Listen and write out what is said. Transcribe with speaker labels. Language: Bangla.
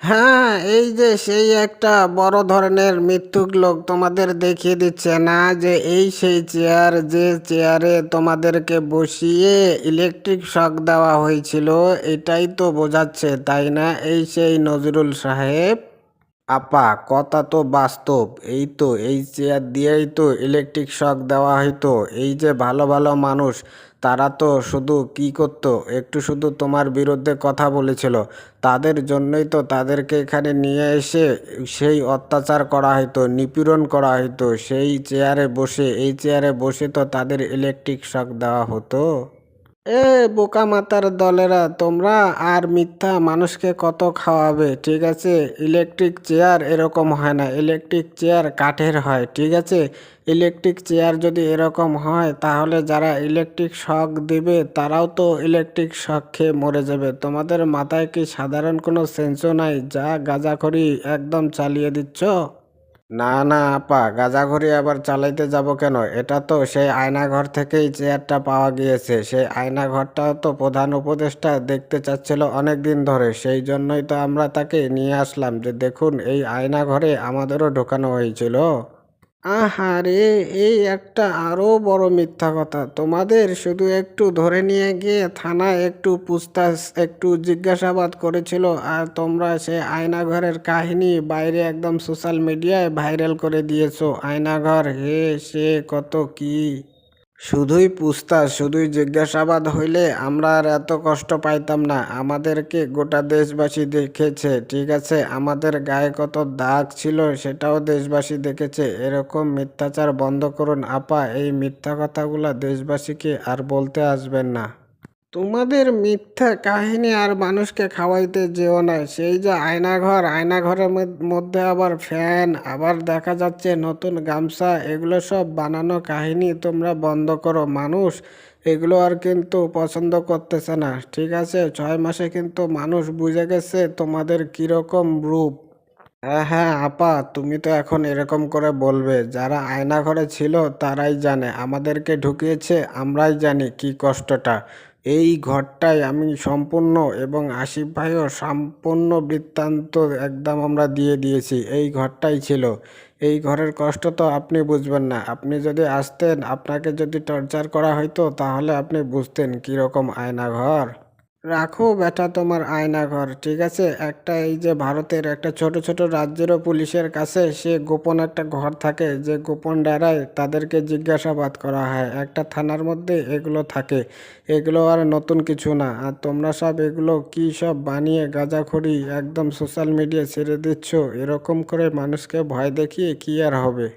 Speaker 1: হ্যাঁ এই যে সেই একটা বড় ধরনের মৃত্যুক লোক তোমাদের দেখিয়ে দিচ্ছে না যে এই সেই চেয়ার, যে চেয়ারে তোমাদেরকে বসিয়ে ইলেকট্রিক শক দেওয়া হয়েছিল, এটাই তো বোঝাচ্ছে, তাই না? এই সেই নজরুল সাহেব? আপা, কথা তো বাস্তব। এই তো, এই চেয়ার দিয়েই তো ইলেকট্রিক শক দেওয়া হইতো। এই যে ভালো ভালো মানুষ, তারা তো শুধু কি করতো? একটু শুধু তোমার বিরুদ্ধে কথা বলেছিল। তাদের জন্যই তো তাদেরকে এখানে নিয়ে এসে সেই অত্যাচার করা হতো নিপীড়ন করা হতো সেই চেয়ারে বসে, এই চেয়ারে বসে তো তাদের ইলেকট্রিক শক দেওয়া হতো। এ বোকা মাতার দলেরা, তোমরা আর মিথ্যা মানুষকে কত খাওয়াবে, ঠিক আছে? ইলেকট্রিক চেয়ার এরকম হয় না। ইলেকট্রিক চেয়ার কাঠের হয়, ঠিক আছে? ইলেকট্রিক চেয়ার যদি এরকম হয়, তাহলে যারা ইলেকট্রিক শক দিবে, তারাও তো ইলেকট্রিক শক খেয়ে মরে যাবে। তোমাদের মাথায় কি সাধারণ কোনো সেন্সও নাই? যা গাঁজাখড়ি একদম চালিয়ে দিচ্ছ? না না, আপা গাঁজাখড়ি আবার চালাইতে যাব কেন? এটা তো সেই আয়নাঘর থেকেই চেয়ারটা পাওয়া গিয়েছে। সেই আয়নাঘরটাও তো প্রধান উপদেষ্টা দেখতে চাচ্ছিল অনেক দিন ধরে। সেই জন্যই তো আমরা তাকে নিয়ে আসলাম যে, দেখুন, এই আয়নাঘরে আমাদেরও ঢোকানো হয়েছিল। আহারে, এই একটা আরও বড় মিথ্যা কথা। তোমাদের শুধু একটু ধরে নিয়ে গিয়ে থানায় একটু পুস্তাস একটু জিজ্ঞাসাবাদ করেছিল, আর তোমরা সে আয়নাঘরের কাহিনী বাইরে একদম সোশ্যাল মিডিয়ায় ভাইরাল করে দিয়েছ। আয়নাঘর, হে সে কত কি? শুধুই পুস্তা শুধুই জিজ্ঞাসাবাদ হইলে আমরা আর এত কষ্ট পাইতাম না। আমাদেরকে গোটা দেশবাসী দেখেছে, ঠিক আছে? আমাদের গায়ে কত দাগ ছিল সেটাও দেশবাসী দেখেছে। এরকম মিথ্যাচার বন্ধ করুন, আপা। এই মিথ্যা কথাগুলা দেশবাসীকে আর বলতে আসবেন না। তোমাদের মিথ্যা কাহিনী আর মানুষকে খাওয়াইতে যেও না সেই যে আয়নাঘর, আয়নাঘরের মধ্য- আবার ফ্যান, আবার দেখা যাচ্ছে নতুন গামছা, এগুলো সব বানানো কাহিনী তোমরা বন্ধ করো। মানুষ এগুলো আর কিন্তু পছন্দ করতেছে না। ঠিক আছে, ছয় মাসে কিন্তু মানুষ বুঝে গেছে তোমাদের কীরকম রূপ। হ্যাঁ হ্যাঁ আপা, তুমি তো এখন এরকম করে বলবে। যারা আয়নাঘরে ছিল তারাই জানে, আমাদেরকে ঢুকিয়েছে, আমরাই জানি কি কষ্টটা। এই ঘরটায় আমি সম্পূর্ণ এবং আসিফ ভাইও সম্পূর্ণ বৃত্তান্ত একদম আমরা দিয়ে দিয়েছি। এই ঘরটাই ছিল। এই ঘরের কষ্ট তো আপনি বুঝবেন না। আপনি যদি আসতেন, আপনাকে যদি টর্চার করা হইতো, তাহলে আপনি বুঝতেন কীরকম আয়নাঘর। রাখো বেটা তোমার আয়নাঘর ঠিক আছে? একটা এই যে ভারতের একটা ছোট ছোট রাজ্যেরও পুলিশের কাছে সে গোপন একটা ঘর থাকে, যে গোপন ডেরায় তাদেরকে জিজ্ঞাসাবাদ করা হয়। একটা থানার মধ্যে এগুলো থাকে, এগুলো আর নতুন কিছু না। আর তোমরা সব এগুলো কি সব বানিয়ে গাঁজাখড়ি একদম সোশ্যাল মিডিয়া ছেড়ে দিচ্ছ? এরকম করে মানুষকে ভয় দেখিয়ে কি আর হবে?